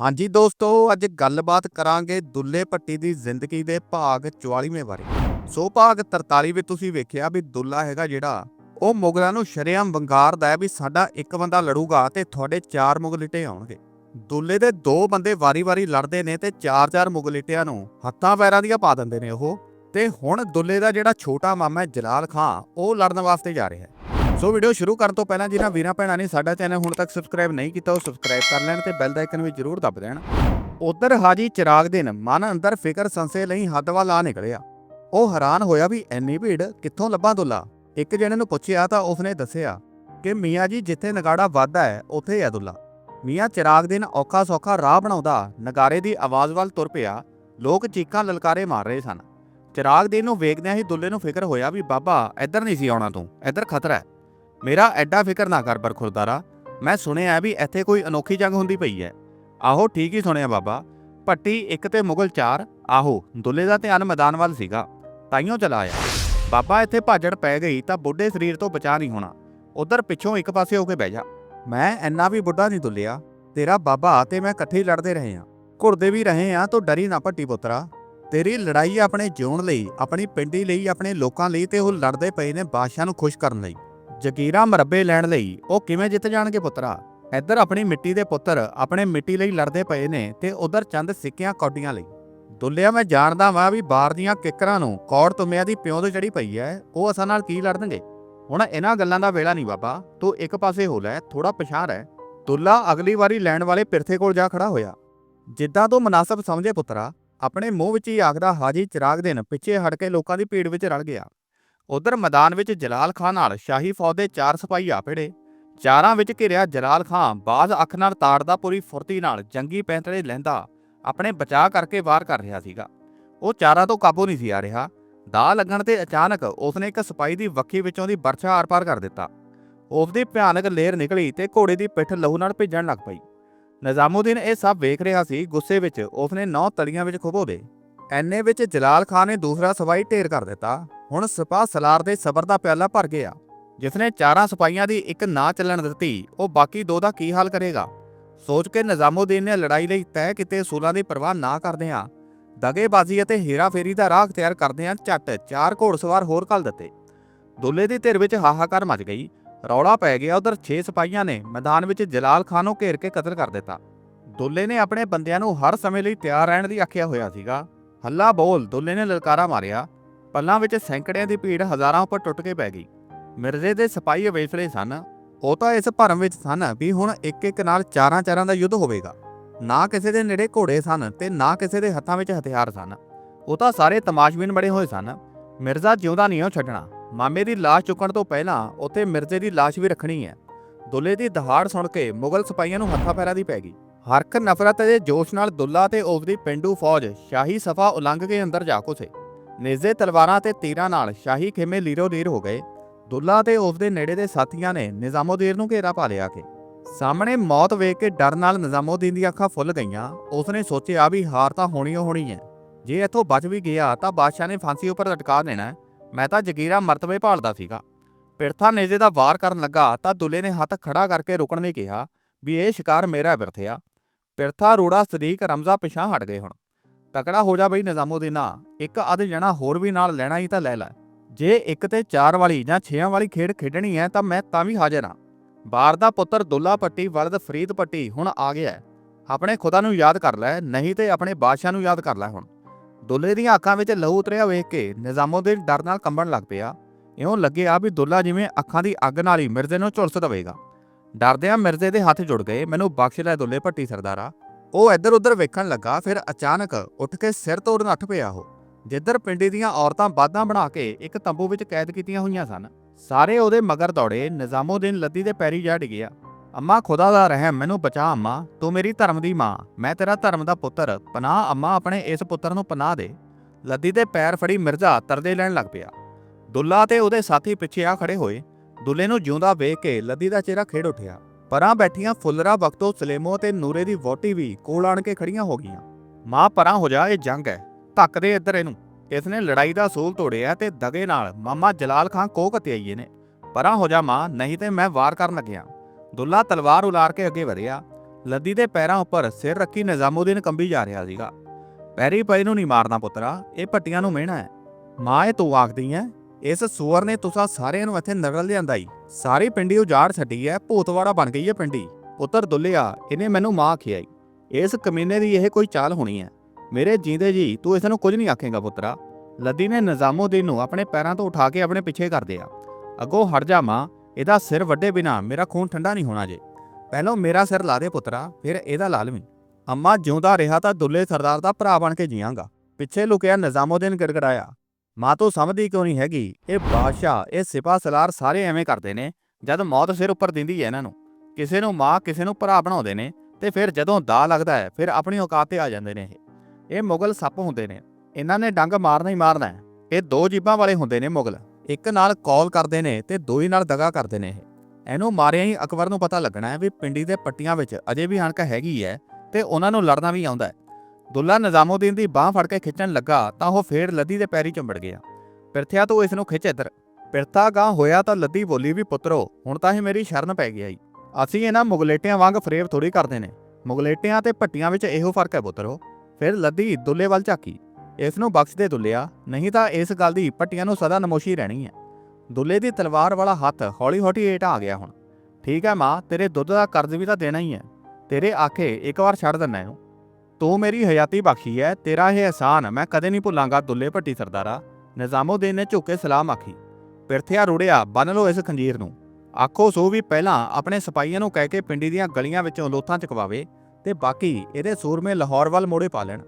ਹਾਂਜੀ ਦੋਸਤੋ, ਅੱਜ ਗੱਲਬਾਤ ਕਰਾਂਗੇ ਦੁੱਲੇ ਭੱਟੀ ਦੀ ਜ਼ਿੰਦਗੀ ਦੇ ਭਾਗ 44ਵੇਂ ਬਾਰੇ। ਸੋ ਭਾਗ 43 ਵਿੱਚ ਤੁਸੀਂ ਵੇਖਿਆ ਵੀ ਦੁੱਲਾ ਹੈਗਾ ਜਿਹੜਾ, ਉਹ ਮੁਗਲਾਂ ਨੂੰ ਸ਼ਰੇਆਮ ਵੰਗਾਰਦਾ ਹੈ ਵੀ ਸਾਡਾ ਇੱਕ ਬੰਦਾ ਲੜੂਗਾ ਤੇ ਤੁਹਾਡੇ ਚਾਰ ਮੁਗਲਿਟੇ ਆਉਣਗੇ। ਦੁੱਲੇ ਦੇ ਦੋ ਬੰਦੇ ਵਾਰੀ-ਵਾਰੀ ਲੜਦੇ ਨੇ ਤੇ ਚਾਰ-ਚਾਰ ਮੁਗਲਿਟਿਆਂ ਨੂੰ ਹੱਥਾਂ ਪੈਰਾਂ ਦੀਆਂ ਪਾ ਦਿੰਦੇ ਨੇ ਉਹ। ਤੇ ਹੁਣ ਦੁੱਲੇ ਦਾ ਜਿਹੜਾ ਛੋਟਾ ਮਾਮਾ ਹੈ ਜਲਾਲ ਖਾਂ, ਉਹ ਲੜਨ ਵਾਸਤੇ ਜਾ ਰਿਹਾ ਹੈ। ਸੋ ਵੀਡੀਓ ਸ਼ੁਰੂ ਕਰਨ ਤੋਂ ਪਹਿਲਾਂ ਜਿਨ੍ਹਾਂ ਵੀਰਾਂ ਭੈਣਾਂ ਨੇ ਸਾਡਾ ਚੈਨਲ ਹੁਣ ਤੱਕ ਸਬਸਕ੍ਰਾਈਬ ਨਹੀਂ ਕੀਤਾ, ਉਹ ਸਬਸਕ੍ਰਾਈਬ ਕਰ ਲੈਣ ਤੇ ਬੈਲ ਦਾ ਆਈਕਨ ਵੀ ਜ਼ਰੂਰ ਦਬ ਦੇਣ। ਉਧਰ ਹਾਜੀ ਚਿਰਾਗ ਦਿਨ, ਮਨ ਅੰਦਰ ਫਿਕਰ ਸੰਸੇ ਲਈ ਹੱਦ ਵੱਲ ਆ ਨਿਕਲਿਆ। ਉਹ ਹੈਰਾਨ ਹੋਇਆ ਵੀ ਐਨੀ ਭੀੜ ਕਿੱਥੋਂ ਲੱਭਾਂ ਦੁੱਲਾ? ਇੱਕ ਜਣੇ ਨੂੰ ਪੁੱਛਿਆ ਤਾਂ ਉਸਨੇ ਦੱਸਿਆ ਕਿ ਮੀਆਂ ਜੀ ਜਿੱਥੇ ਨਗਾੜਾ ਵੱਧਦਾ ਹੈ, ਉੱਥੇ ਹੈ ਦੁੱਲਾ। ਮੀਆਂ ਚਿਰਾਗ ਦਿਨ ਔਖਾ ਸੌਖਾ ਰਾਹ ਬਣਾਉਂਦਾ ਨਗਾਰੇ ਦੀ ਆਵਾਜ਼ ਵੱਲ ਤੁਰ ਪਿਆ। ਲੋਕ ਚੀਕਾਂ ਲਲਕਾਰੇ ਮਾਰ ਰਹੇ ਸਨ। ਚਿਰਾਗ ਦਿਨ ਨੂੰ ਵੇਖਦਿਆਂ ਹੀ ਦੁੱਲੇ ਨੂੰ ਫਿਕਰ ਹੋਇਆ ਵੀ ਬਾਬਾ, ਇੱਧਰ ਨਹੀਂ ਸੀ ਆਉਣਾ ਤੂੰ, ਇੱਧਰ ਖਤਰਾ ਹੈ। ਮੇਰਾ ਐਡਾ ਫਿਕਰ ਨਾ ਕਰ ਬਰਖੁਰਦਾਰਾ। ਮੈਂ ਸੁਣਿਆ ਵੀ ਇੱਥੇ ਕੋਈ ਅਨੋਖੀ ਜੰਗ ਹੁੰਦੀ ਪਈ ਹੈ। ਆਹੋ, ਠੀਕ ਹੀ ਸੁਣਿਆ ਬਾਬਾ। ਭੱਟੀ ਇੱਕ ਤੇ ਮੁਗਲ ਚਾਰ, ਆਹੋ, ਦੁੱਲੇ ਦਾ ਧਿਆਨ ਮੈਦਾਨ ਵੱਲ ਸੀਗਾ। ਤਾਈਓ ਚਲਾ ਆਇਆ। ਬਾਬਾ ਇੱਥੇ ਭਾਜੜ ਪੈ ਗਈ ਤਾਂ ਬੁੱਢੇ ਸਰੀਰ ਤੋਂ ਬਚਾ ਨਹੀਂ ਹੋਣਾ। ਉਧਰ ਪਿੱਛੋਂ ਇੱਕ ਪਾਸੇ ਹੋ ਕੇ ਬਹਿ ਜਾ। ਮੈਂ ਇੰਨਾ ਵੀ ਬੁੱਢਾ ਨਹੀਂ ਦੁੱਲਿਆ। ਤੇਰਾ ਬਾਬਾ ਤੇ ਮੈਂ ਇਕੱਠੇ ਹੀ ਲੜਦੇ ਰਹੇ ਹਾਂ। ਘੁਰਦੇ ਵੀ ਰਹੇ ਹਾਂ, ਤੂੰ ਡਰੀ ਨਾ ਭੱਟੀ ਪੁੱਤਰਾ। ਤੇਰੀ ਲੜਾਈ ਆਪਣੇ ਜਿਉਣ ਲਈ, ਆਪਣੀ ਪਿੰਡੀ ਲਈ, ਆਪਣੇ ਲੋਕਾਂ ਲਈ ਤੇ ਉਹ ਲੜਦੇ ਪਏ ਨੇ ਬਾਦਸ਼ਾਹ ਨੂੰ ਖੁਸ਼ ਕਰਨ ਲਈ। ਜ਼ਗੀਰਾ ਮਰਬੇ ਲੈਣ ਲਈ ਉਹ ਕਿਵੇਂ ਜਿੱਤ ਜਾਣਗੇ ਪੁੱਤਰਾ? ਇੱਧਰ ਆਪਣੀ ਮਿੱਟੀ ਦੇ ਪੁੱਤਰ ਆਪਣੇ ਮਿੱਟੀ ਲਈ ਲੜਦੇ ਪਏ ਨੇ ਤੇ ਉਧਰ ਚੰਦ ਸਿੱਕਿਆਂ ਕੌਡੀਆਂ ਲਈ। ਦੁੱਲਿਆ, ਮੈਂ ਜਾਣਦਾ ਵਾਂ ਵੀ ਬਾਹਰ ਦੀਆਂ ਕਿੱਕਰਾਂ ਨੂੰ ਕੌੜ ਤੁਮਿਆਂ ਦੀ ਪਿਉਂਦ ਚੜੀ ਪਈ ਐ, ਉਹ ਅਸਾਂ ਨਾਲ ਕੀ ਲੜਨਗੇ? ਹੁਣ ਇਹਨਾਂ ਗੱਲਾਂ ਦਾ ਵੇਲਾ ਨਹੀਂ ਬਾਬਾ, ਤੂੰ ਇੱਕ ਪਾਸੇ ਹੋ ਲੈ ਥੋੜਾ ਪਛਾਣ ਐ ਦੁੱਲਾ ਅਗਲੀ ਵਾਰੀ ਲੈਣ ਵਾਲੇ ਪਿਰਥੇ ਕੋਲ ਜਾ ਖੜਾ ਹੋਇਆ। ਜਿੱਦਾਂ ਤੂੰ ਮناسب ਸਮਝੇ ਪੁੱਤਰਾ, ਆਪਣੇ ਮੂੰਹ ਵਿੱਚ ਹੀ ਆਖਦਾ ਹਾਜੀ ਚਿਰਾਗ ਦੇਨ ਪਿੱਛੇ ਹਟ ਕੇ ਲੋਕਾਂ ਦੀ ਭੀੜ ਵਿੱਚ ਰਲ ਗਿਆ। ਉਧਰ ਮੈਦਾਨ ਵਿੱਚ ਜਲਾਲ ਖਾਨ ਨਾਲ ਸ਼ਾਹੀ ਫੌਜ ਦੇ ਚਾਰ ਸਿਪਾਹੀ ਆ ਭਿੜੇ ਚਾਰਾਂ ਵਿੱਚ ਘਿਰਿਆ ਜਲਾਲ ਖਾਨ ਬਾਜ਼ ਅੱਖ ਨਾਲ ਤਾੜਦਾ ਪੂਰੀ ਫੁਰਤੀ ਨਾਲ ਜੰਗੀ ਪੈਂਤੜੇ ਲੈਂਦਾ ਆਪਣੇ ਬਚਾਅ ਕਰਕੇ ਵਾਰ ਕਰ ਰਿਹਾ ਸੀਗਾ। ਉਹ ਚਾਰਾਂ ਤੋਂ ਕਾਬੂ ਨਹੀਂ ਸੀ ਆ ਰਿਹਾ। ਦਾ ਲੱਗਣ ਤੇ ਅਚਾਨਕ ਉਸਨੇ ਇੱਕ ਸਿਪਾਹੀ ਦੀ ਵੱਖੀ ਵਿੱਚੋਂ ਦੀ ਬਰਛਾ ਆਰ-ਪਾਰ ਕਰ ਦਿੱਤਾ। ਉਸਦੀ ਭਿਆਨਕ ਲੇਰ ਨਿਕਲੀ ਤੇ ਘੋੜੇ ਦੀ ਪਿੱਠ ਲਹੂ ਨਾਲ ਭਿੱਜਣ ਲੱਗ ਪਈ। ਨਿਜ਼ਾਮੂਦੀਨ ਇਹ ਸਭ ਵੇਖ ਰਿਹਾ ਸੀ, ਗੁੱਸੇ ਵਿੱਚ ਉਸਨੇ ਨੌ ਤਲੀਆਂ ਵਿੱਚ ਖੁਬੋ ਦੇ। ਐਨੇ ਵਿੱਚ ਜਲਾਲ ਖਾਨ ਨੇ ਦੂਸਰਾ ਸਿਪਾਹੀ ਢੇਰ ਕਰ ਦਿੱਤਾ। ਹੁਣ ਸਿਪਾਹ ਸਲਾਰ ਦੇ ਸਬਰ ਦਾ ਪਿਆਲਾ ਭਰ ਗਿਆ। ਜਿਸਨੇ ਚਾਰਾਂ ਸਿਪਾਹੀਆਂ ਦੀ ਇੱਕ ਨਾ ਚੱਲਣ ਦਿੱਤੀ, ਉਹ ਬਾਕੀ ਦੋ ਦਾ ਕੀ ਹਾਲ ਕਰੇਗਾ? ਸੋਚ ਕੇ ਨਿਜ਼ਾਮੂਦੀਨ ਨੇ ਲੜਾਈ ਲਈ ਤੈਅ ਕੀਤੇ ਸੂਲਾਂ ਦੀ ਪਰਵਾਹ ਨਾ ਕਰਦਿਆਂ ਦਗੇਬਾਜ਼ੀ ਅਤੇ ਹੀਰਾਫੇਰੀ ਦਾ ਰਾਹ ਅਖਤਿਆਰ ਕਰਦਿਆਂ ਝੱਟ ਚਾਰ ਘੋੜਸਵਾਰ ਹੋਰ ਘੱਲ ਦਿੱਤੇ। ਦੁੱਲੇ ਦੀ ਧਿਰ ਵਿੱਚ ਹਾਹਾਕਾਰ ਮਚ ਗਈ। ਰੌਲਾ ਪੈ ਗਿਆ ਉਧਰ 6 ਸਿਪਾਹੀਆਂ ਨੇ ਮੈਦਾਨ ਵਿੱਚ ਜਲਾਲ ਖਾਨ ਨੂੰ ਘੇਰ ਕੇ ਕਤਲ ਕਰ ਦਿੱਤਾ। ਦੁੱਲੇ ਨੇ ਆਪਣੇ ਬੰਦਿਆਂ ਨੂੰ ਹਰ ਸਮੇਂ ਲਈ ਤਿਆਰ ਰਹਿਣ ਦੀ ਆਖਿਆ ਹੋਇਆ ਸੀਗਾ। ਹੱਲਾ ਬੋਲ ਦੁੱਲੇ ਨੇ ਲਲਕਾਰਾ ਮਾਰਿਆ। ਪੱਲਾਂ ਵਿੱਚ ਸੈਂਕੜਿਆਂ ਦੀ ਭੀੜ ਹਜ਼ਾਰਾਂ ਉੱਪਰ ਟੁੱਟ ਕੇ ਪੈ ਗਈ। ਮਿਰਜ਼ੇ ਦੇ ਸਿਪਾਹੀ ਅਵੇਸਲੇ ਸਨ, ਉਹ ਤਾਂ ਇਸ ਭਰਮ ਵਿੱਚ ਸਨ ਵੀ ਹੁਣ ਇੱਕ ਇੱਕ ਨਾਲ ਚਾਰਾਂ ਚਾਰਾਂ ਦਾ ਯੁੱਧ ਹੋਵੇਗਾ। ਨਾ ਕਿਸੇ ਦੇ ਨੇੜੇ ਘੋੜੇ ਸਨ ਤੇ ਨਾ ਕਿਸੇ ਦੇ ਹੱਥਾਂ ਵਿੱਚ ਹਥਿਆਰ ਸਨ। ਉਹ ਤਾਂ ਸਾਰੇ ਤਮਾਸ਼ਬੀਨ ਬੜੇ ਹੋਏ ਸਨ। ਮਿਰਜ਼ਾ ਜਿਉਂਦਾ ਨਹੀਂ ਉਹ ਛੱਡਣਾ। ਮਾਮੇ ਦੀ ਲਾਸ਼ ਚੁੱਕਣ ਤੋਂ ਪਹਿਲਾਂ ਉੱਥੇ ਮਿਰਜ਼ੇ ਦੀ ਲਾਸ਼ ਵੀ ਰੱਖਣੀ ਹੈ। ਦੁੱਲੇ ਦੀ ਦਹਾੜ ਸੁਣ ਕੇ ਮੁਗਲ ਸਿਪਾਹੀਆਂ ਨੂੰ ਹੱਥਾਂ ਪੈਰਾਂ ਦੀ ਪੈ ਗਈ। ਹਰਕ ਨਫ਼ਰਤ ਦੇ ਜੋਸ਼ ਨਾਲ ਦੁੱਲਾ ਤੇ ਉਸਦੀ ਪਿੰਡੂ ਫੌਜ ਸ਼ਾਹੀ ਸਫਾ ਉਲੰਘ ਕੇ ਅੰਦਰ ਜਾ ਘੁਸੇ। ਨੇਜ਼ੇ ਤਲਵਾਰਾਂ ਤੇ ਤੀਰਾਂ ਨਾਲ ਸ਼ਾਹੀ ਖੇਮੇ ਲੀਰੋ ਲੀਰ ਹੋ ਗਏ। ਦੁੱਲਾ ਤੇ ਉਸਦੇ ਨੇੜੇ ਦੇ ਸਾਥੀਆਂ ਨੇ ਨਿਜ਼ਾਮਉਦੀਨ ਨੂੰ ਘੇਰਾ ਪਾ ਲਿਆ ਕੇ ਸਾਹਮਣੇ ਮੌਤ ਵੇਖ ਕੇ ਡਰ ਨਾਲ ਨਿਜ਼ਾਮਉਦੀਨ ਦੀਆਂ ਅੱਖਾਂ ਫੁੱਲ ਗਈਆਂ। ਉਸਨੇ ਸੋਚਿਆ ਵੀ ਹਾਰ ਤਾਂ ਹੋਣੀ ਓ ਹੋਣੀ ਹੈ ਜੇ ਇੱਥੋਂ ਬਚ ਵੀ ਗਿਆ ਤਾਂ ਬਾਦਸ਼ਾਹ ਨੇ ਫਾਂਸੀ ਉੱਪਰ ਲਟਕਾ ਦੇਣਾ ਮੈਂ ਤਾਂ ਜਗੀਰਾ ਮਰਤਬੇ ਭਾਲਦਾ ਸੀਗਾ। ਪਿਰਥਾ ਨੇਜ਼ੇ ਦਾ ਵਾਰ ਕਰਨ ਲੱਗਾ ਤਾਂ ਦੁੱਲੇ ਨੇ ਹੱਥ ਖੜਾ ਕਰਕੇ ਰੁਕਣ ਲਈ ਕਿਹਾ ਵੀ ਇਹ ਸ਼ਿਕਾਰ ਮੇਰਾ ਬਿਰਥਿਆ ਪਿਰਥਾ ਰੋੜਾ ਸਦੀਕ ਰਮਜ਼ਾ ਪਿਛਾਂ ਹਟ ਗਏ ਹੁਣ। ਤਕੜਾ ਹੋ ਜਾ ਬਈ ਨਿਜ਼ਾਮਉਦੀਨਾ ਇੱਕ ਅੱਧ ਜਣਾ ਹੋਰ ਵੀ ਨਾਲ ਲੈਣਾ ਹੀ ਤਾਂ ਲੈ ਲੈ। ਜੇ ਇੱਕ ਤੇ ਚਾਰ ਵਾਲੀ ਜਾਂ ਛੇਆਂ ਵਾਲੀ ਖੇਡ ਖੇਡਣੀ ਹੈ ਤਾਂ ਮੈਂ ਤਾਂ ਵੀ ਹਾਜ਼ਰ ਹਾਂ ਬਾਰ ਦਾ ਪੁੱਤਰ ਦੁੱਲਾ ਪੱਟੀ, ਵਲਦ ਫਰੀਦ ਪੱਟੀ ਹੁਣ ਆ ਗਿਆ ਆਪਣੇ ਖੁਦਾ ਨੂੰ ਯਾਦ ਕਰ ਲੈ, ਨਹੀਂ ਤੇ ਆਪਣੇ ਬਾਦਸ਼ਾਹ ਨੂੰ ਯਾਦ ਕਰ ਲੈ ਹੁਣ। ਦੁੱਲੇ ਦੀਆਂ ਅੱਖਾਂ ਵਿੱਚ ਲਹੂ ਉਤਰਿਆ ਵੇਖ ਕੇ ਨਿਜ਼ਾਮਉਦੀਨ ਡਰ ਨਾਲ ਕੰਬਣ ਲੱਗ ਪਿਆ। ਇਉਂ ਲੱਗਿਆ ਵੀ ਦੁੱਲਾ ਜਿਵੇਂ ਅੱਖਾਂ ਦੀ ਅੱਗ ਨਾਲ ਹੀ ਮਿਰਜ਼ੇ ਨੂੰ ਝੁਲਸ ਦਵੇਗਾ। ਡਰਦਿਆਂ ਮਿਰਜ਼ੇ ਦੇ ਹੱਥ ਜੁੜ ਗਏ। ਮੈਨੂੰ ਬਖਸ਼ ਲੈ ਦੁੱਲੇ ਭੱਟੀ ਸਰਦਾਰਾ। ਉਹ ਇੱਧਰ ਉੱਧਰ ਵੇਖਣ ਲੱਗਾ, ਫਿਰ ਅਚਾਨਕ ਉੱਠ ਕੇ ਸਿਰ ਤੋਂ ਨੱਠ ਪਿਆ ਉਹ। ਜਿੱਧਰ ਪਿੰਡੀ ਦੀਆਂ ਔਰਤਾਂ ਬਾਦਾਂ ਬਣਾ ਕੇ ਇੱਕ ਤੰਬੂ ਵਿੱਚ ਕੈਦ ਕੀਤੀਆਂ ਹੋਈਆਂ ਸਨ, ਸਾਰੇ ਉਹਦੇ ਮਗਰ ਦੌੜੇ, ਨਿਜ਼ਾਮੋਦੀਨ ਲੱਦੀ ਦੇ ਪੈਰੀ ਜਾ ਡਿੱਗਿਆ ਅੰਮਾ, ਖੁਦਾ ਦਾ ਰਹਿਮ, ਮੈਨੂੰ ਬਚਾ ਅੰਮਾ, ਤੂੰ ਮੇਰੀ ਧਰਮ ਦੀ ਮਾਂ, ਮੈਂ ਤੇਰਾ ਧਰਮ ਦਾ ਪੁੱਤਰ, ਪਨਾਹ ਅੰਮਾ ਆਪਣੇ ਇਸ ਪੁੱਤਰ ਨੂੰ ਪਨਾਹ ਦੇ। ਲੱਦੀ ਦੇ ਪੈਰ ਫੜੀ ਮਿਰਜ਼ਾ ਤਰਦੇ ਲੈਣ ਲੱਗ ਪਿਆ। ਦੁੱਲਾ ਤੇ ਉਹਦੇ ਸਾਥੀ ਪਿੱਛੇ ਆ ਖੜੇ ਹੋਏ। ਦੁੱਲੇ ਨੂੰ ਜਿਉਂਦਾ ਵੇਖ ਕੇ ਲੱਦੀ ਦਾ ਚਿਹਰਾ ਖੇੜ ਉੱਠਿਆ। ਪਰਾਂ ਬੈਠੀਆਂ ਫੁੱਲਰਾ ਬਖਤੋ ਸਲੇਮੋ ਤੇ ਨੂਰੇ ਦੀ ਵੋਟੀ ਵੀ ਕੋਲ ਆਣ ਕੇ ਖੜੀਆਂ ਹੋ ਗਈਆਂ। ਮਾਂ, ਪਰਾਂ ਹੋ ਜਾ, ਇਹ ਜੰਗ ਹੈ। ਧੱਕ ਦੇ ਇੱਧਰ ਇਹਨੂੰ। ਇਸਨੇ ਲੜਾਈ ਦਾ ਸੂਲ ਤੋੜਿਆ ਤੇ ਦਗੇ ਨਾਲ ਮਾਮਾ ਜਲਾਲ ਖਾਨ ਕੋਕ ਆਈਏ ਨੇ। ਪਰਾਂ ਹੋ ਜਾ ਮਾਂ, ਨਹੀਂ ਤੇ ਮੈਂ ਵਾਰ ਕਰਨ ਲੱਗਿਆ। ਦੁੱਲਾ ਤਲਵਾਰ ਉਲਾਰ ਕੇ ਅੱਗੇ ਵਧਿਆ। ਲੱਦੀ ਦੇ ਪੈਰਾਂ ਉੱਪਰ ਸਿਰ ਰੱਖੀ ਨਿਜ਼ਾਮੂਦੀਨ ਕੰਬੀ ਜਾ ਰਿਹਾ ਸੀਗਾ। ਪੈਰੀ ਪਈ ਨੂੰ ਨਹੀਂ ਮਾਰਨਾ ਪੁੱਤਰਾ, ਇਹ ਪੱਟੀਆਂ ਨੂੰ ਮਿਹਣਾ ਹੈ। ਮਾਂ, ਇਹ ਤੂੰ ਆਖਦੀ ਐ ਇਸ ਸੂਰ ਨੇ ਤੁਸਾਂ ਸਾਰਿਆਂ ਨੂੰ ਇੱਥੇ ਨਰਲ ਲਿਆਂਦਾ ਈ ਸਾਰੀ ਪਿੰਡੀ ਉਜਾੜ ਛੱਡੀ ਐ, ਭੂਤਵਾੜਾ ਬਣ ਗਈ ਐ ਪਿੰਡੀ। ਪੁੱਤਰ ਦੁੱਲਿਆ, ਇਹਨੇ ਮੈਨੂੰ ਮਾਂ ਆਖਿਆ ਈ ਇਸ ਕਮੀਨੇ ਦੀ ਇਹ ਕੋਈ ਚਾਲ ਹੋਣੀ ਐ। ਮੇਰੇ ਜੀਂਦੇ ਜੀ, ਤੂੰ ਇਸ ਨੂੰ ਕੁਝ ਨਹੀਂ ਆਖੇਗਾ ਪੁੱਤਰਾ। ਲੱਦੀ ਨੇ ਨਿਜ਼ਾਮੂਦੀਨ ਨੂੰ ਆਪਣੇ ਪੈਰਾਂ ਤੋਂ ਉਠਾ ਕੇ ਆਪਣੇ ਪਿੱਛੇ ਕਰ ਦਿਆ। ਅੱਗੋਂ ਹਟ ਜਾ ਮਾਂ, ਇਹਦਾ ਸਿਰ ਵੱਡੇ ਬਿਨਾ ਮੇਰਾ ਖੂਨ ਠੰਡਾ ਨਹੀਂ ਹੋਣਾ ਜੇ। ਪਹਿਲਾਂ ਮੇਰਾ ਸਿਰ ਲਾ ਦੇ ਪੁੱਤਰਾ, ਫਿਰ ਇਹਦਾ ਲਾ ਲਵੀਂ। ਅੰਮਾ ਜਿਉਂਦਾ ਰਿਹਾ ਤਾਂ ਦੁੱਲੇ ਸਰਦਾਰ ਦਾ ਭਰਾ ਬਣ ਕੇ ਜੀਵਾਂਗਾ ਪਿੱਛੇ ਲੁਕਿਆ ਨਿਜ਼ਾਮੂਦੀਨ ਗਿੜਗੜਾਇਆ। ਮਾਂ ਤੋਂ ਸਮਝਦੀ ਕਿਉਂ ਨਹੀਂ ਹੈਗੀ? ਇਹ ਬਾਦਸ਼ਾਹ, ਇਹ ਸਿਪਾ ਸਲਾਰ ਸਾਰੇ ਐਵੇਂ ਕਰਦੇ ਨੇ, ਜਦ ਮੌਤ ਸਿਰ ਉੱਪਰ ਦਿੰਦੀ ਹੈ ਇਹਨਾਂ ਨੂੰ। ਕਿਸੇ ਨੂੰ ਮਾਂ, ਕਿਸੇ ਨੂੰ ਭਰਾ ਬਣਾਉਂਦੇ ਨੇ ਤੇ ਫਿਰ ਜਦੋਂ ਦਾ ਲੱਗਦਾ ਹੈ ਫਿਰ ਆਪਣੀ ਔਕਾਤ ਤੇ ਆ ਜਾਂਦੇ ਨੇ ਇਹ। ਇਹ ਮੁਗਲ ਸੱਪ ਹੁੰਦੇ ਨੇ। ਇਹਨਾਂ ਨੇ ਡੰਗ ਮਾਰਨਾ ਹੀ ਮਾਰਨਾ ਹੈ ਇਹ ਦੋ ਜੀਬਾਂ ਵਾਲੇ ਹੁੰਦੇ ਨੇ ਮੁਗਲ। ਇੱਕ ਨਾਲ ਕੌਲ ਕਰਦੇ ਨੇ ਤੇ ਦੋਈ ਨਾਲ ਦਗਾ ਕਰਦੇ ਨੇ ਇਹ। ਇਹਨੂੰ ਮਾਰਿਆ ਹੀ ਅਕਬਰ ਨੂੰ ਪਤਾ ਲੱਗਣਾ ਹੈ ਵੀ ਪਿੰਡੀ ਦੇ ਪੱਟੀਆਂ ਵਿੱਚ ਅਜੇ ਵੀ ਹਣਕ ਹੈਗੀ ਹੈ ਤੇ ਉਹਨਾਂ ਨੂੰ ਲੜਨਾ ਵੀ ਆਉਂਦਾ ਹੈ ਦੁੱਲਾ ਨਿਜ਼ਾਮੂਦੀਨ ਦੀ ਬਾਹ ਫੜ ਕੇ ਖਿੱਚਣ ਲੱਗਾ ਤਾਂ ਉਹ ਫੇਰ ਲੱਦੀ ਦੇ ਪੈਰੀ ਚੁੰਬੜ ਗਿਆ। ਪਿਰਥਿਆ ਤੂੰ ਇਸ ਨੂੰ ਖਿੱਚ ਇੱਧਰ। ਪਿਰਥਾ ਗਾਂ ਹੋਇਆ ਤਾਂ ਲੱਦੀ ਬੋਲੀ ਵੀ, ਪੁੱਤਰੋ, ਹੁਣ ਤਾਂ ਇਹ ਮੇਰੀ ਸ਼ਰਨ ਪੈ ਗਿਆ ਈ ਅਸੀਂ ਇਹਨਾਂ ਮੁਗਲੇਟਿਆਂ ਵਾਂਗ ਫਰੇਬ ਥੋੜੀ ਕਰਦੇ ਨੇ। ਮੁਗਲੇਟਿਆਂ ਤੇ ਭੱਟੀਆਂ ਵਿੱਚ ਇਹੋ ਫ਼ਰਕ ਹੈ, ਪੁੱਤਰੋ। ਫਿਰ ਲੱਦੀ ਦੁੱਲੇ ਵੱਲ ਝਾਕੀ। ਇਸ ਨੂੰ ਬਖਸ਼ ਦੇ ਦੁੱਲਿਆ, ਨਹੀਂ ਤਾਂ ਇਸ ਗੱਲ ਦੀ ਭੱਟੀਆਂ ਨੂੰ ਸਦਾ ਨਮੋਸ਼ੀ ਰਹਿਣੀ ਹੈ। ਦੁੱਲੇ ਦੀ ਤਲਵਾਰ ਵਾਲਾ ਹੱਥ ਹੌਲੀ-ਹੌਲੀ ਏਟ ਆ ਗਿਆ ਹੁਣ। ਠੀਕ ਹੈ ਮਾਂ, ਤੇਰੇ ਦੁੱਧ ਦਾ ਕਰਜ਼ ਵੀ ਤਾਂ ਦੇਣਾ ਹੀ ਹੈ। ਤੇਰੇ ਆਖੇ ਇੱਕ ਵਾਰ ਛੱਡ ਦਿੰਨਾ ਇਹਨੂੰ। ਤੂੰ ਮੇਰੀ ਹਯਾਤੀ ਬਖਸ਼ੀ ਹੈ ਤੇਰਾ ਇਹ ਅਹਿਸਾਨ ਮੈਂ ਕਦੇ ਨਹੀਂ ਭੁੱਲਾਂਗਾ ਦੁੱਲੇ ਭੱਟੀ ਸਰਦਾਰਾ। ਨਿਜ਼ਾਮੂਦੀਨ ਨੇ ਝੁੱਕ ਕੇ ਸਲਾਮ ਆਖੀ। ਪਿਰਥਿਆ ਰੁੜਿਆ, ਬੰਨ ਲਓ ਇਸ ਖੰਜੀਰ ਨੂੰ। ਆਖੋ, ਸੋ ਵੀ ਪਹਿਲਾਂ ਆਪਣੇ ਸਿਪਾਹੀਆਂ ਨੂੰ ਕਹਿ ਕੇ ਪਿੰਡੀ ਦੀਆਂ ਗਲੀਆਂ ਵਿੱਚੋਂ ਲੋਥਾਂ ਚਕਵਾਵੇ ਤੇ ਬਾਕੀ ਇਹਦੇ ਸੂਰਮੇ ਲਾਹੌਰ ਵੱਲ ਮੋੜੇ ਪਾ ਲੈਣ।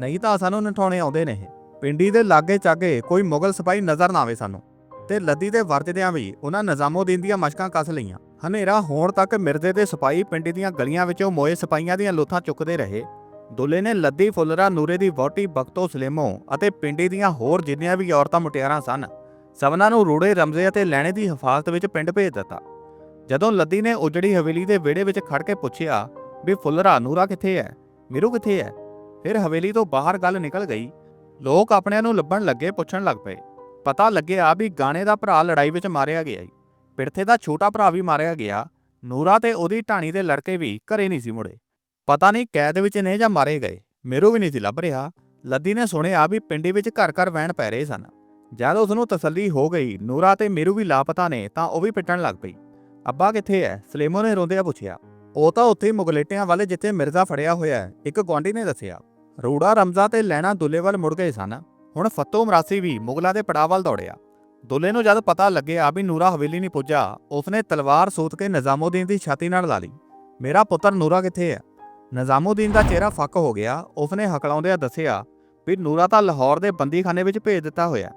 ਨਹੀਂ ਤਾਂ ਸਾਨੂੰ ਨਠਾਉਣੇ ਆਉਂਦੇ ਨੇ ਪਿੰਡੀ ਦੇ ਲਾਗੇ ਚਾਗੇ ਕੋਈ ਮੁਗਲ ਸਿਪਾਹੀ ਨਜ਼ਰ ਨਾ ਆਵੇ ਸਾਨੂੰ। ਤੇ ਲੱਦੀ ਦੇ ਵਰਜਦਿਆਂ ਵੀ ਉਹਨਾਂ ਨਿਜ਼ਾਮੂਦੀਨ ਦੀਆਂ ਮਸ਼ਕਾਂ ਕੱਸ ਲਈਆਂ। ਹਨੇਰਾ ਹੋਣ ਤੱਕ ਮਿਰਜ਼ੇ ਦੇ ਸਿਪਾਹੀ ਪਿੰਡੀ ਦੀਆਂ ਗਲੀਆਂ ਵਿੱਚੋਂ ਮੋਏ ਸਿਪਾਹੀਆਂ ਦੀਆਂ ਲੋਥਾਂ ਚੁੱਕਦੇ ਰਹੇ। ਦੁੱਲੇ ਨੇ ਲੱਦੀ ਫੁੱਲਰਾ ਨੂਰੇ ਦੀ ਵਹੁਟੀ ਬਖਤੋ ਸਲੇਮੋ ਅਤੇ ਪਿੰਡੀ ਦੀਆਂ ਹੋਰ ਜਿੰਨੀਆਂ ਵੀ ਔਰਤਾਂ ਮੁਟਿਆਰਾਂ ਸਨ, ਸਭਨਾਂ ਨੂੰ ਰੂੜੇ, ਰਮਜ਼ੇ ਅਤੇ ਲੈਣੇ ਦੀ ਹਿਫਾਜ਼ਤ ਵਿੱਚ ਪਿੰਡ ਭੇਜ ਦਿੱਤਾ। ਜਦੋਂ ਲੱਦੀ ਨੇ ਉਜੜੀ ਹਵੇਲੀ ਦੇ ਵਿਹੜੇ ਵਿੱਚ ਖੜ ਕੇ ਪੁੱਛਿਆ ਵੀ, ਫੁੱਲਰਾ, ਨੂਰਾ ਕਿੱਥੇ ਹੈ ਮੀਰੂ ਕਿੱਥੇ ਹੈ ਫਿਰ ਹਵੇਲੀ ਤੋਂ ਬਾਹਰ ਗੱਲ ਨਿਕਲ ਗਈ। ਲੋਕ ਆਪਣਿਆਂ ਨੂੰ ਲੱਭਣ ਲੱਗੇ ਪੁੱਛਣ ਲੱਗ ਪਏ। ਪਤਾ ਲੱਗਿਆ ਵੀ ਗਾਣੇ ਦਾ ਭਰਾ ਲੜਾਈ ਵਿੱਚ ਮਾਰਿਆ ਗਿਆ ਈ। ਪਿਰਥੇ ਦਾ ਛੋਟਾ ਭਰਾ ਵੀ ਮਾਰਿਆ ਗਿਆ। ਨੂਰਾ ਤੇ ਉਹਦੀ ਢਾਣੀ ਦੇ ਲੜਕੇ ਵੀ ਘਰੇ ਨਹੀਂ ਸੀ ਮੁੜੇ। ਪਤਾ ਨਹੀਂ ਕੈਦ ਵਿੱਚ ਨੇ ਜਾਂ ਮਾਰੇ ਗਏ। ਮੇਰੂ ਵੀ ਨਹੀਂ ਸੀ ਲੱਭ ਰਿਹਾ। ਲੱਦੀ ਨੇ ਸੁਣਿਆ ਵੀ ਪਿੰਡੀ ਵਿੱਚ ਘਰ ਘਰ ਵਹਿਣ ਪੈ ਰਹੇ ਸਨ। ਜਦ ਉਸ ਨੂੰ ਤਸੱਲੀ ਹੋ ਗਈ, ਨੂਰਾ ਤੇ ਮੇਰੂ ਵੀ ਲਾਪਤਾ ਨੇ ਤਾਂ ਉਹ ਵੀ ਪਿੱਟਣ ਲੱਗ ਪਈ। ਅੱਬਾ ਕਿੱਥੇ ਹੈ ਸਲੇਮੋ ਨੇ ਰੋਂਦਿਆਂ ਪੁੱਛਿਆ। ਉਹ ਤਾਂ ਉੱਥੇ ਮੁਗਲੇਟਿਆਂ ਵਾਲੇ ਜਿੱਥੇ ਮਿਰਜ਼ਾ ਫੜਿਆ ਹੋਇਆ ਹੈ ਇੱਕ ਗੁਆਂਢੀ ਨੇ ਦੱਸਿਆ। ਰੂੜਾ, ਰਮਜ਼ਾ ਤੇ ਲੈਣਾ ਦੁੱਲੇ ਵੱਲ ਮੁੜ ਗਏ ਸਨ। ਹੁਣ ਫਤੋ ਮਰਾਸੀ ਵੀ ਮੁਗਲਾਂ ਦੇ ਪੜਾਅ ਵੱਲ ਦੌੜਿਆ। ਦੁੱਲੇ ਨੂੰ ਜਦ ਪਤਾ ਲੱਗਿਆ ਵੀ ਨੂਰਾ ਹਵੇਲੀ ਨਹੀਂ ਪੁੱਜਾ, ਉਸਨੇ ਤਲਵਾਰ ਸੋਤ ਕੇ ਨਿਜ਼ਾਮੂਦੀਨ ਦੀ ਛਾਤੀ ਨਾਲ ਲਾ ਲਈ। ਮੇਰਾ ਪੁੱਤਰ ਨੂਰਾ ਕਿੱਥੇ ਹੈ ਨਿਜ਼ਾਮੂਦੀਨ ਦਾ ਚਿਹਰਾ ਫੱਕ ਹੋ ਗਿਆ। ਉਸਨੇ ਹਕਲਾਉਂਦਿਆਂ ਦੱਸਿਆ, ਵੀ ਨੂਰਾ ਤਾਂ ਲਾਹੌਰ ਦੇ ਬੰਦੀਖਾਨੇ ਵਿੱਚ ਭੇਜ ਦਿੱਤਾ ਹੋਇਆ।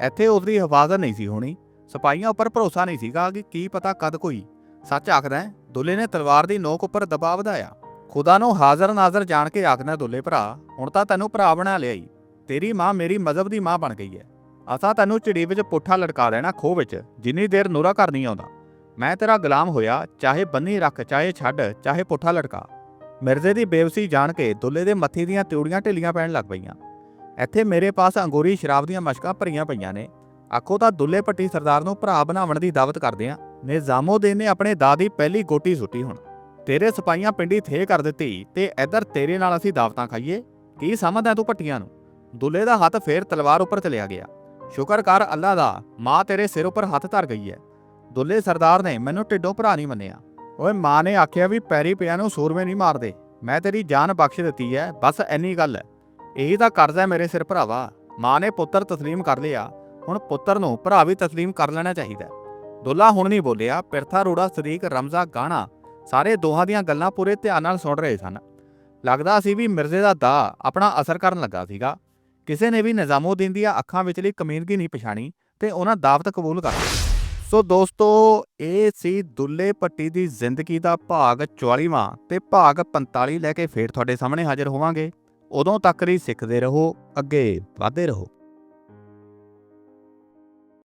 ਇੱਥੇ ਉਸਦੀ ਹਿਫਾਜ਼ਤ ਨਹੀਂ ਸੀ ਹੋਣੀ। ਸਿਪਾਹੀਆਂ ਉੱਪਰ ਭਰੋਸਾ ਨਹੀਂ ਸੀਗਾ ਕਿ ਕੀ ਪਤਾ ਕਦ ਕੋਈ। ਸੱਚ ਆਖਦਾ ਦੁੱਲੇ ਨੇ ਤਲਵਾਰ ਦੀ ਨੋਕ ਉੱਪਰ ਦਬਾਅ ਵਧਾਇਆ। ਖੁਦਾ ਨੂੰ ਹਾਜ਼ਰ ਨਾਜ਼ਰ ਜਾਣ ਕੇ ਆਖਦਾ, ਦੁੱਲੇ ਭਰਾ, ਹੁਣ ਤਾਂ ਤੈਨੂੰ ਭਰਾ ਬਣਾ ਲਿਆ ਈ ਤੇਰੀ ਮਾਂ ਮੇਰੀ ਮਜ਼ਹਬ ਦੀ ਮਾਂ ਬਣ ਗਈ ਹੈ। ਅਸਾਂ ਤੈਨੂੰ ਚਿੜੀ ਵਿੱਚ ਪੁੱਠਾ ਲਟਕਾ ਦੇਣਾ ਖੋਹ ਵਿੱਚ, ਜਿੰਨੀ ਦੇਰ ਨੂਰਾ ਘਰ ਨਹੀਂ ਆਉਂਦਾ। ਮੈਂ ਤੇਰਾ ਗੁਲਾਮ ਹੋਇਆ, ਚਾਹੇ ਬੰਨੀ ਰੱਖ, ਚਾਹੇ ਛੱਡ, ਚਾਹੇ ਪੁੱਠਾ ਲਟਕਾ। ਮਿਰਜ਼ੇ ਦੀ ਬੇਵਸੀ ਜਾਣ ਕੇ ਦੁੱਲੇ ਦੇ ਮੱਥੇ ਦੀਆਂ ਤਿਉੜੀਆਂ ਢਿੱਲੀਆਂ ਪੈਣ ਲੱਗ ਪਈਆਂ। ਇੱਥੇ ਮੇਰੇ ਪਾਸ ਅੰਗੂਰੀ ਸ਼ਰਾਬ ਦੀਆਂ ਮਸ਼ਕਾਂ ਭਰੀਆਂ ਪਈਆਂ ਨੇ। ਆਖੋ ਤਾਂ ਦੁੱਲੇ ਪੱਟੀ ਸਰਦਾਰ ਨੂੰ ਭਰਾ ਬਣਾਉਣ ਦੀ ਦਾਵਤ ਕਰਦੇ ਆ। ਨਿਜ਼ਾਮੋਦੀਨ ਨੇ ਆਪਣੇ ਦਾ ਦੀ ਪਹਿਲੀ ਗੋਟੀ ਸੁੱਟੀ ਹੁਣ। ਤੇਰੇ ਸਿਪਾਹੀਆਂ ਪਿੰਡੀ ਥੇ ਕਰ ਦਿੱਤੀ ਤੇ ਇੱਧਰ ਤੇਰੇ ਨਾਲ ਅਸੀਂ ਦਾਵਤਾਂ ਖਾਈਏ। ਕੀ ਸਮਝਦਾ ਤੂੰ ਪੱਟੀਆਂ ਨੂੰ? ਦੁੱਲੇ ਦਾ ਹੱਥ ਫੇਰ ਤਲਵਾਰ ਉੱਪਰ ਚਲਿਆ ਗਿਆ। ਸ਼ੁਕਰ ਕਰ ਅੱਲਾ ਦਾ, ਮਾਂ ਤੇਰੇ ਸਿਰ ਉੱਪਰ ਹੱਥ ਧਰ ਗਈ ਹੈ ਦੁੱਲੇ ਸਰਦਾਰ ਨੇ ਮੈਨੂੰ ਢਿੱਡੋਂ ਭਰਾ ਨਹੀਂ ਮੰਨਿਆ। ਓਏ ਮਾਂ ਨੇ ਆਖਿਆ ਵੀ ਪੈਰੀ ਪਿਆ ਨੂੰ ਸੂਰਮੇ ਨਹੀਂ ਮਾਰਦੇ। ਮੈਂ ਤੇਰੀ ਜਾਨ ਬਖਸ਼ ਦਿੱਤੀ ਹੈ ਬਸ ਐਨੀ ਗੱਲ ਹੈ ਇਹੀ ਤਾਂ ਕਰਜ਼ਾ ਹੈ ਮੇਰੇ ਸਿਰ ਭਰਾਵਾ। ਮਾਂ ਨੇ ਪੁੱਤਰ ਤਸਲੀਮ ਕਰ ਲਿਆ। ਹੁਣ ਪੁੱਤਰ ਨੂੰ ਭਰਾ ਵੀ ਤਸਲੀਮ ਕਰ ਲੈਣਾ ਚਾਹੀਦਾ। ਦੁੱਲਾ ਹੁਣ ਨਹੀਂ ਬੋਲਿਆ, ਪਿਰਥਾ ਰੋੜਾ, ਸਦੀਕ, ਰਮਜ਼ਾ, ਗਾਣਾ, ਸਾਰੇ ਦੋਹਾਂ ਦੀਆਂ ਗੱਲਾਂ ਪੂਰੇ ਧਿਆਨ ਨਾਲ ਸੁਣ ਰਹੇ ਸਨ। ਲੱਗਦਾ ਸੀ ਵੀ ਮਿਰਜ਼ੇ ਦਾ ਦਾ ਆਪਣਾ ਅਸਰ ਕਰਨ ਲੱਗਾ ਸੀਗਾ। ਕਿਸੇ ਨੇ ਵੀ ਨਿਜ਼ਾਮੂਦੀਨ ਦੀਆਂ ਅੱਖਾਂ ਵਿਚਲੀ ਕਮੀਨਗੀ ਨਹੀਂ ਪਛਾਣੀ ਤੇ ਉਹਨਾਂ ਦਾਵਤ ਕਬੂਲ ਕਰ ਲਈ ਸੋ ਦੋਸਤੋ, ਇਹ ਸੀ ਦੁੱਲੇ ਪੱਟੀ ਦੀ ਜ਼ਿੰਦਗੀ ਦਾ ਭਾਗ 44ਵਾਂ ਤੇ ਭਾਗ 45 ਲੈ ਕੇ ਫੇਰ ਤੁਹਾਡੇ ਸਾਹਮਣੇ ਹਾਜ਼ਰ ਹੋਵਾਂਗੇ। ਉਦੋਂ ਤੱਕ ਲਈ ਸਿੱਖਦੇ ਰਹੋ, ਅੱਗੇ ਵਧਦੇ ਰਹੋ।